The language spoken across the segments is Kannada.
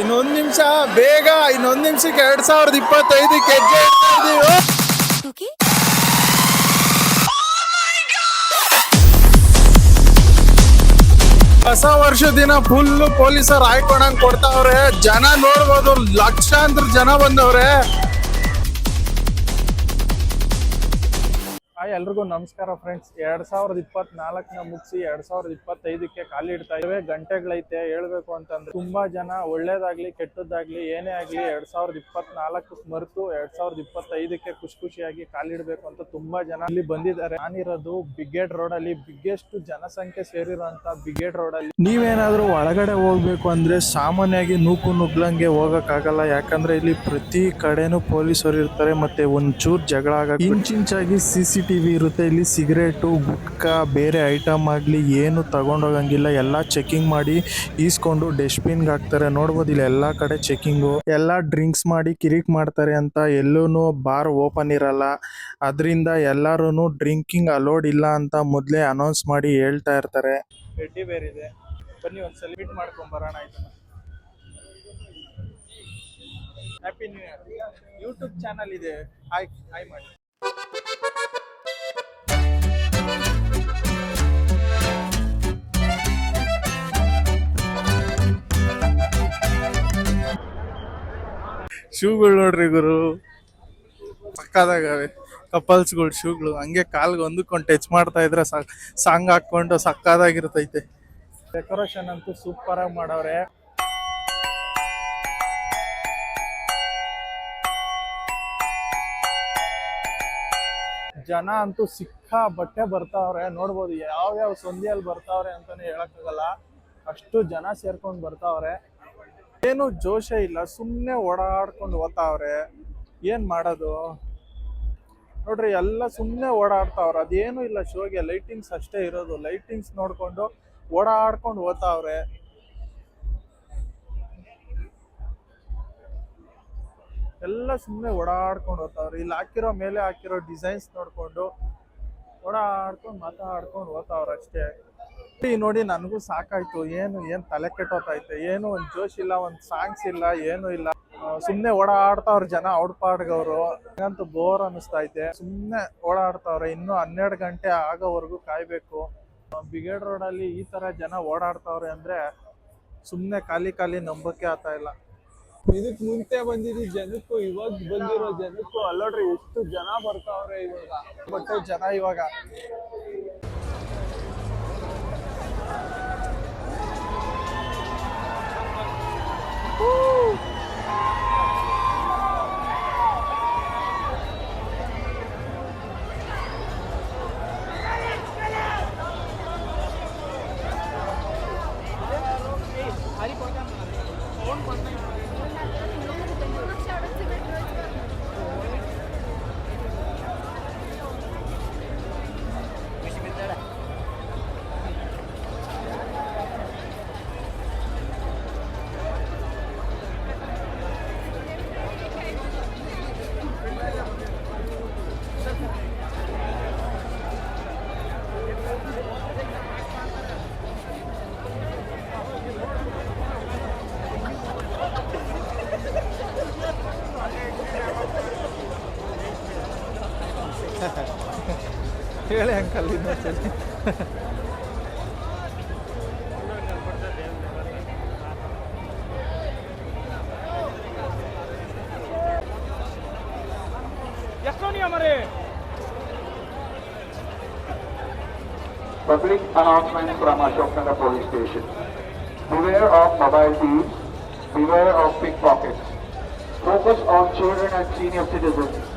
ಇನ್ನೊಂದ್ ನಿಮಿಷ ಬೇಗ ಇನ್ನೊಂದು ನಿಮಿಷಕ್ಕೆ ಎರಡ್ ಸಾವಿರದ ಇಪ್ಪತ್ತೈದಕ್ಕೆ ಹೆಜ್ಜೆ ಇಡ್ತಾ ಇದೀವಿ. ಹೊಸ ವರ್ಷ ದಿನ ಫುಲ್ ಪೊಲೀಸರು ಹಾಯ್ಕೊಂಡಂಗ್ ಕೊಡ್ತಾವ್ರೆ. ಜನ ನೋಡ್ಬೋದು ಲಕ್ಷಾಂತರ ಜನ ಬಂದವ್ರೆ. ಹಾಯ್, ಎಲ್ರಿಗೂ ನಮಸ್ಕಾರ ಫ್ರೆಂಡ್ಸ್ ಎರಡ್ ಸಾವಿರದ ಇಪ್ಪತ್ನಾಲ್ಕನ ಮುಗಿಸಿ ಎರಡ್ ಸಾವಿರದ ಇಪ್ಪತ್ತೈದಕ್ಕೆ ಖಾಲಿ ಇಡ್ತಾ ಇವೆ ಗಂಟೆಗಳೈತೆ, ಹೇಳ್ಬೇಕು ಅಂತಂದ್ರೆ ತುಂಬಾ ಜನ ಒಳ್ಳೇದಾಗ್ಲಿ, ಕೆಟ್ಟದ್ದಾಗ್ಲಿ, ಏನೇ ಆಗ್ಲಿ ಎರಡ್ ಸಾವಿರದ ಇಪ್ಪತ್ನಾಲ್ಕು ಮರೆತು ಎರಡ್ ಸಾವಿರದ ಇಪ್ಪತ್ತೈದಕ್ಕೆ ಖುಷಿ ಖುಷಿಯಾಗಿ ಕಾಲಿಡಬೇಕು ಅಂತ ತುಂಬಾ ಜನ ಇಲ್ಲಿ ಬಂದಿದ್ದಾರೆ. ನಾನಿರೋದು ಬಿಗೇಟ್ ರೋಡ್ ಅಲ್ಲಿ. ಬಿಗ್ಗೆಸ್ಟ್ ಜನಸಂಖ್ಯೆ ಸೇರಿರುವಂತ ಬಿಗೇಡ್ ರೋಡ್ ಅಲ್ಲಿ. ನೀವೇನಾದ್ರೂ ಒಳಗಡೆ ಹೋಗ್ಬೇಕು ಅಂದ್ರೆ ಸಾಮಾನ್ಯವಾಗಿ ನೂಕು ನುಗ್ಲಂಗೆ ಹೋಗಕ್ಕಾಗಲ್ಲ. ಯಾಕಂದ್ರೆ ಇಲ್ಲಿ ಪ್ರತಿ ಕಡೆನೂ ಪೊಲೀಸರು ಇರ್ತಾರೆ, ಮತ್ತೆ ಒಂಚೂರ್ ಜಗಳ ಆಗ ಇಂಚಿಂಚಾಗಿ ಸಿ ಸಿ ವಿ ಇರುತ್ತೆ, ಇಲ್ಲಿ ಸಿಗರೇಟು, ಗುಟ್ಕಾ, ಬೇರೆ ಐಟಮ್ ಆಗಲಿ ಏನು ತಗೊಂಡೋಗಂಗಿಲ್ಲ. ಎಲ್ಲ ಚೆಕಿಂಗ್ ಮಾಡಿ ಈಸ್ಕೊಂಡು ಡಸ್ಟ್ಬಿನ್ಗೆ ಹಾಕ್ತಾರೆ. ನೋಡ್ಬೋದು ಇಲ್ಲಿ ಎಲ್ಲ ಕಡೆ ಚೆಕಿಂಗು ಎಲ್ಲ ಡ್ರಿಂಕ್ಸ್ ಮಾಡಿ ಕಿರಿಕ್ ಮಾಡ್ತಾರೆ ಅಂತ ಎಲ್ಲೂ ಬಾರ್ ಓಪನ್ ಇರಲ್ಲ. ಅದರಿಂದ ಎಲ್ಲರೂ ಡ್ರಿಂಕಿಂಗ್ ಅಲೋಡ್ ಇಲ್ಲ ಅಂತ ಮೊದಲೇ ಅನೌನ್ಸ್ ಮಾಡಿ ಹೇಳ್ತಾ ಇರ್ತಾರೆ. ಬನ್ನಿ ಮಾಡ್ಕೊಂಡು happy new year YouTube channel ಇದೆ. ಹಾಯ್ ಹಾಯ್ ಮಾಡಿ ಶೂಗಳು ನೋಡ್ರಿ ಗುರು. ಸಕ್ಕದಾಗವೆ ಕಪಲ್ಸ್ಗಳು, ಶೂಗಳು. ಹಂಗೆ ಕಾಲ್ಗೆ ಒಂದಕ್ಕೊಂದು ಟಚ್ ಮಾಡ್ತಾ ಇದ್ರೆ ಸಾಕ್ ಸಾಂಗ್ ಹಾಕೊಂಡು ಸಕ್ಕದಾಗಿರ್ತೈತೆ. ಡೆಕೋರೇಷನ್ ಅಂತೂ ಸೂಪರ್ ಆಗಿ ಮಾಡವ್ರೆ. ಜನ ಅಂತೂ ಸಿಕ್ಕಾ ಬಟ್ಟೆ ಬರ್ತಾವ್ರೆ. ನೋಡ್ಬೋದು ಯಾವ ಯಾವ ಸಂಧಿಯಲ್ಲಿ ಬರ್ತಾವ್ರೆ ಅಂತಾನೆ ಹೇಳಕ್ಕಾಗಲ್ಲ. ಅಷ್ಟು ಜನ ಸೇರ್ಕೊಂಡು ಬರ್ತಾವ್ರೆ. ಏನು ಜೋಶ ಇಲ್ಲ ಸುಮ್ಮನೆ ಓಡಾಡ್ಕೊಂಡು ಓದ್ತಾವ್ರೆ. ಏನ್ ಮಾಡೋದು? ನೋಡ್ರಿ, ಎಲ್ಲ ಸುಮ್ಮನೆ ಓಡಾಡ್ತಾವ್ರೆ. ಅದೇನು ಇಲ್ಲ ಶೋಗೆ, ಲೈಟಿಂಗ್ಸ್ ಅಷ್ಟೇ ಇರೋದು. ಲೈಟಿಂಗ್ಸ್ ನೋಡ್ಕೊಂಡು ಓಡಾಡ್ಕೊಂಡು ಓದ್ತಾವ್ರೆ. ಎಲ್ಲ ಸುಮ್ಮನೆ ಓಡಾಡ್ಕೊಂಡು ಓದ್ತಾವ್ರೆ. ಇಲ್ಲಿ ಹಾಕಿರೋ ಮೇಲೆ ಹಾಕಿರೋ ಡಿಸೈನ್ಸ್ ನೋಡ್ಕೊಂಡು ಓಡಾಡ್ಕೊಂಡು ಮಾತಾಡ್ಕೊಂಡು ಓದ್ತಾವ್ರೆ ಅಷ್ಟೇ. ನೋಡಿ ನನಗೂ ಸಾಕಾಯ್ತು. ಏನು ಏನ್ ತಲೆ ಕೆಟ್ಟೋತೈತೆ ಏನು ಒಂದ್ ಜೋಶ್ ಇಲ್ಲ ಒಂದು ಸಾಂಗ್ಸ್ ಇಲ್ಲ ಏನು ಇಲ್ಲ. ಸುಮ್ಮನೆ ಓಡಾಡ್ತಾವ್ರ ಜನ ಔಟ್ ಪಾಡ್ಗವ್ರು ನಂಗಂತೂ ಬೋರ್ ಅನಿಸ್ತೈತೆ ಸುಮ್ಮನೆ ಓಡಾಡ್ತಾವ್ರೆ ಇನ್ನು ಹನ್ನೆರಡು ಗಂಟೆ ಆಗೋವರೆಗೂ ಕಾಯ್ಬೇಕು. ಬಿಗೇಡ್ ರೋಡ್ ಅಲ್ಲಿ ಈ ತರ ಜನ ಓಡಾಡ್ತಾವ್ರೆ ಅಂದ್ರೆ ಸುಮ್ಮನೆ ಖಾಲಿ ಖಾಲಿ ನಂಬಕ್ಕೆ ಆಗ್ತಾ ಇಲ್ಲ. ಇದಕ್ ಮುಂಚೆ ಬಂದಿದ್ದು ಜನಕ್ಕೂ ಇವಾಗ ಬಂದಿರೋ ಜನಕ್ಕೂ ಅಲ್ಲೋಡ್ರಿ ಎಷ್ಟು ಜನ ಬರ್ತಾವ್ರೆ ಇವಾಗ? ಬಟ್ ಜನ ಇವಾಗ. Woo! ಹೇಳಿ uncle ಇನ್ನೊಂದ್ಸಲಿ Public announcement from Ashoknagar Police Station. Beware of mobile thieves. Beware of pickpockets. Focus on children and senior citizens.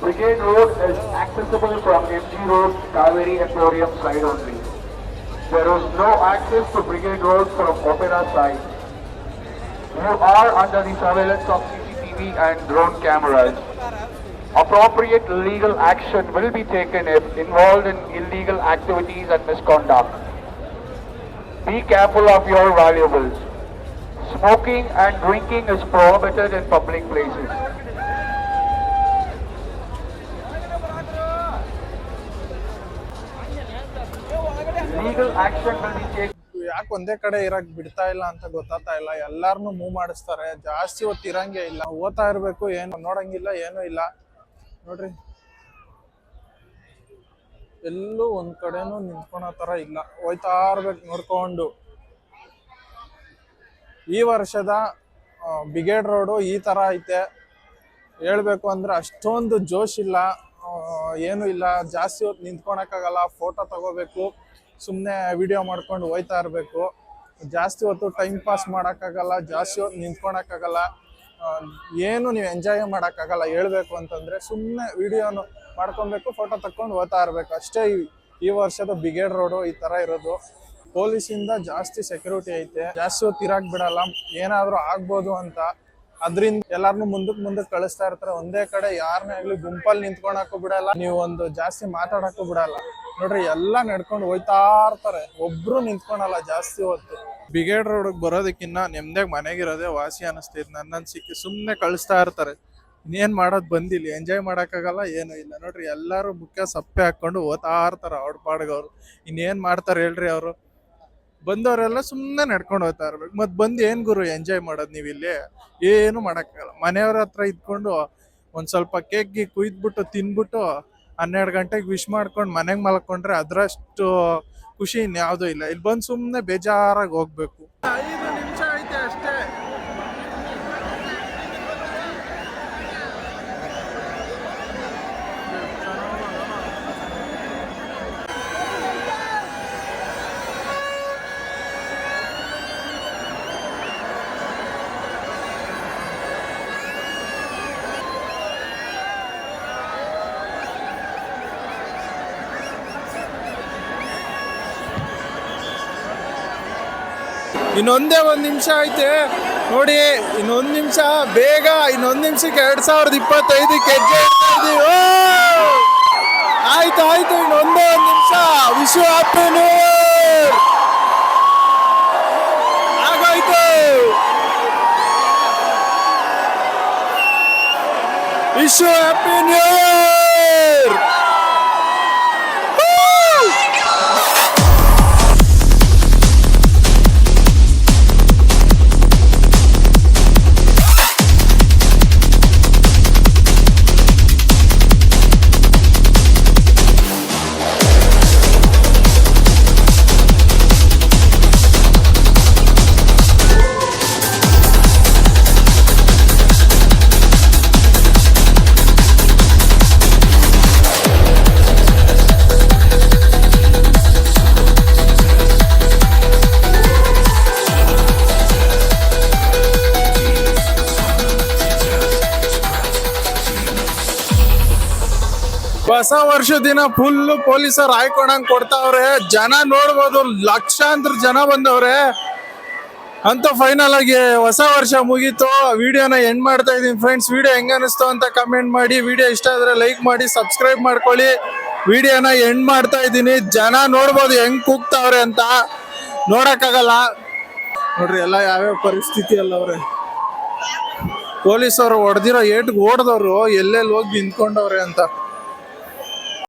Brigade Road is accessible from MG Road, Kaveri Emporium side only. There is no access to Brigade Road from Opera side. You are under the surveillance of CCTV and drone cameras. Appropriate legal action will be taken if involved in illegal activities and misconduct. Be careful of your valuables. Smoking and drinking is prohibited in public places. ಯಾಕೆ ಒಂದೇ ಕಡೆ ಇರಕ್ ಬಿಡ್ತಾ ಇಲ್ಲ ಅಂತ ಗೊತ್ತಾಗ್ತಾ ಇಲ್ಲ. ಎಲ್ಲಾರನು ಮೂವ್ ಮಾಡಿಸ್ತಾರೆ. ಜಾಸ್ತಿ ಹೊತ್ತು ಇರಂಗೆ ಇಲ್ಲ. ಓದ್ತಾ ಇರ್ಬೇಕು, ಏನು ನೋಡಂಗಿಲ್ಲ, ಏನೂ ಇಲ್ಲ. ನೋಡ್ರಿ. ಎಲ್ಲೂ ಒಂದ್ ಕಡೆನೂ ನಿಂತ್ಕೊಳೋ ತರ ಇಲ್ಲ. ಹೋಯ್ತಾ ಇರ್ಬೇಕು ನೋಡ್ಕೊಂಡು. ಈ ವರ್ಷದ ಬಿಗೇಡ್ ರೋಡು ಈ ತರ ಐತೆ. ಹೇಳ್ಬೇಕು ಅಂದ್ರೆ ಅಷ್ಟೊಂದು ಜೋಶ್ ಇಲ್ಲ. ಏನು ಇಲ್ಲ. ಜಾಸ್ತಿ ಹೊತ್ತು ನಿಂತ್ಕೊಳಕ್ಕಾಗಲ್ಲ. ಫೋಟೋ ತಗೋಬೇಕು. ಸುಮ್ಮನೆ ವಿಡಿಯೋ ಮಾಡ್ಕೊಂಡು ಹೋಯ್ತಾ ಇರಬೇಕು. ಜಾಸ್ತಿ ಹೊತ್ತು ಟೈಮ್ ಪಾಸ್ ಮಾಡೋಕ್ಕಾಗಲ್ಲ, ಜಾಸ್ತಿ ಹೊತ್ತು ನಿಂತ್ಕೊಳಕ್ಕಾಗಲ್ಲ. ಏನು ನೀವು ಎಂಜಾಯ್ ಮಾಡೋಕ್ಕಾಗಲ್ಲ ಹೇಳ್ಬೇಕು ಅಂತಂದರೆ ಸುಮ್ಮನೆ ವಿಡಿಯೋನು ಮಾಡ್ಕೊಬೇಕು ಫೋಟೋ ತಕ್ಕೊಂಡು ಹೋಗ್ತಾ ಇರಬೇಕು. ಅಷ್ಟೇ ಈ- ಈ ವರ್ಷದ ಬಿಗೇಡ್ ರೋಡು ಈ ಥರ ಇರೋದು. ಪೊಲೀಸಿಂದ ಜಾಸ್ತಿ ಸೆಕ್ಯೂರಿಟಿ ಐತೆ. ಜಾಸ್ತಿ ಹೊತ್ತು ಇರಾಕ್ ಬಿಡಲ್ಲ. ಏನಾದರೂ ಆಗ್ಬೋದು ಅಂತ. ಅದ್ರಿಂದ ಎಲ್ಲಾರನು ಮುಂದಕ್ ಮುಂದಕ್ ಕಳಿಸ್ತಾ ಇರ್ತಾರೆ. ಒಂದೇ ಕಡೆ ಯಾರನ್ನೇ ಆಗ್ಲಿ ಗುಂಪಲ್ಲಿ ನಿಂತ್ಕೊಳಕು ಬಿಡಲ್ಲ. ನೀವು ಒಂದು ಜಾಸ್ತಿ ಮಾತಾಡಕ್ಕೂ ಬಿಡಲ್ಲ. ನೋಡ್ರಿ, ಎಲ್ಲಾ ನಡ್ಕೊಂಡು ಹೋಯ್ತಾ ಇರ್ತಾರೆ. ಒಬ್ರು ನಿಂತ್ಕೊಳಲ್ಲ ಜಾಸ್ತಿ ಹೊತ್ತು. ಬಿಗೇಡ್ ರೋಡ್ ಬರೋದಕ್ಕಿನ್ನ ನೆಮ್ಮದಿಯಾಗ ಮನೆಗಿರೋದೇ ವಾಸಿ ಅನಿಸ್ತೈತೆ ನನ್ನ ಸಿಕ್ಕಿ ಸುಮ್ಮನೆ ಕಳಿಸ್ತಾ ಇರ್ತಾರೆ. ಇನ್ನೇನ್ ಮಾಡೋದ್ ಬಂದಿಲ್ಲ. ಎಂಜಾಯ್ ಮಾಡಕ್ಕಾಗಲ್ಲ, ಏನು ಇಲ್ಲ. ನೋಡ್ರಿ, ಎಲ್ಲಾರು ಮುಖ್ಯ ಸಪ್ಪೆ ಹಾಕೊಂಡು ಓದ್ತಾ ಇರ್ತಾರ ಅವ್ರ. ಪಾಡ್ಗವ್ರು ಇನ್ನೇನ್ ಮಾಡ್ತಾರೆ ಹೇಳ್ರಿ ಅವರು? ಬಂದವರೆಲ್ಲ ಸುಮ್ಮನೆ ನಡ್ಕೊಂಡು ಹೋಗ್ತಾ ಇರ್ಬೇಕು. ಮತ್ತೆ ಬಂದು ಏನ್ ಗುರು ಎಂಜಾಯ್ ಮಾಡೋದು ನೀವು ಇಲ್ಲಿ? ಏನು ಮಾಡೋಕ್ಕಾಗಲ್ಲ. ಮನೆಯವ್ರ ಹತ್ರ ಇದ್ಕೊಂಡು ಒಂದ್ ಸ್ವಲ್ಪ ಕೇಕ್ ಗಿ ಕುಯ್ದ್ಬಿಟ್ಟು, ತಿನ್ಬಿಟ್ಟು ಹನ್ನೆರಡು ಗಂಟೆಗೆ ವಿಶ್ ಮಾಡ್ಕೊಂಡು ಮನೆಗೆ ಮಲ್ಕೊಂಡ್ರೆ ಅದರಷ್ಟು ಖುಷಿ ಇನ್ಯಾವುದೂ ಇಲ್ಲ. ಇಲ್ಲಿ ಬಂದು ಸುಮ್ಮನೆ ಬೇಜಾರಾಗಿ ಹೋಗ್ಬೇಕು. ಇನ್ನೊಂದೇ ಒಂದು ನಿಮಿಷ ಐತೆ. ನೋಡಿ, ಇನ್ನೊಂದು ನಿಮಿಷ, ಬೇಗ ಇನ್ನೊಂದು ನಿಮಿಷಕ್ಕೆ ಎರಡು ಸಾವಿರದ ಇಪ್ಪತ್ತೈದಕ್ಕೆ ಹೆಜ್ಜೆ! ಆಯ್ತು ಆಯ್ತು, ಇನ್ನೊಂದೇ ಒಂದು ನಿಮಿಷ. ವಿಶ್ವ ಹ್ಯಾಪಿ ನ್ಯೂ ಇಯರ್ ಆಗೋಯ್ತು. ವಿಶ್ವ ಹ್ಯಾಪಿ ನ್ಯೂ ಹೊಸ ವರ್ಷ ದಿನ ಫುಲ್ ಪೊಲೀಸರು ಹಾಯ್ಕೊಂಡಂಗ್ ಕೊಡ್ತಾವ್ರೆ. ಜನ ನೋಡ್ಬೋದು, ಲಕ್ಷಾಂತರ ಜನ ಬಂದವ್ರೆ. ಅಂತ ಫೈನಲ್ ಆಗಿ ಹೊಸ ವರ್ಷ ಮುಗೀತು. ವಿಡಿಯೋನ ಎಂಡ್ ಮಾಡ್ತಾ ಇದೀನಿ ಫ್ರೆಂಡ್ಸ್ ವಿಡಿಯೋ ಹೆಂಗ ಅನಿಸ್ತು ಅಂತ ಕಮೆಂಟ್ ಮಾಡಿ. ವಿಡಿಯೋ ಇಷ್ಟ ಆದ್ರೆ ಲೈಕ್ ಮಾಡಿ ಸಬ್ಸ್ಕ್ರೈಬ್ ಮಾಡ್ಕೊಳ್ಳಿ. ವಿಡಿಯೋನ ಎಂಡ್ ಮಾಡ್ತಾ ಇದ್ದೀನಿ. ಜನ ನೋಡ್ಬೋದು ಹೆಂಗ್ ಕೂಗ್ತಾವ್ರೆ ಅಂತ. ನೋಡಕ್ಕಾಗಲ್ಲ. ನೋಡ್ರಿ, ಎಲ್ಲ ಯಾವ್ಯಾವ ಪರಿಸ್ಥಿತಿ ಅಲ್ಲ ಅವ್ರೆ. ಪೊಲೀಸರು ಹೊಡೆದಿರೋ ಏಟ್ಗೆ ಓಡ್ದವ್ರು ಎಲ್ಲೆಲ್ಲಿ ಹೋಗಿ ನಿಂತ್ಕೊಂಡವ್ರೆ ಅಂತ.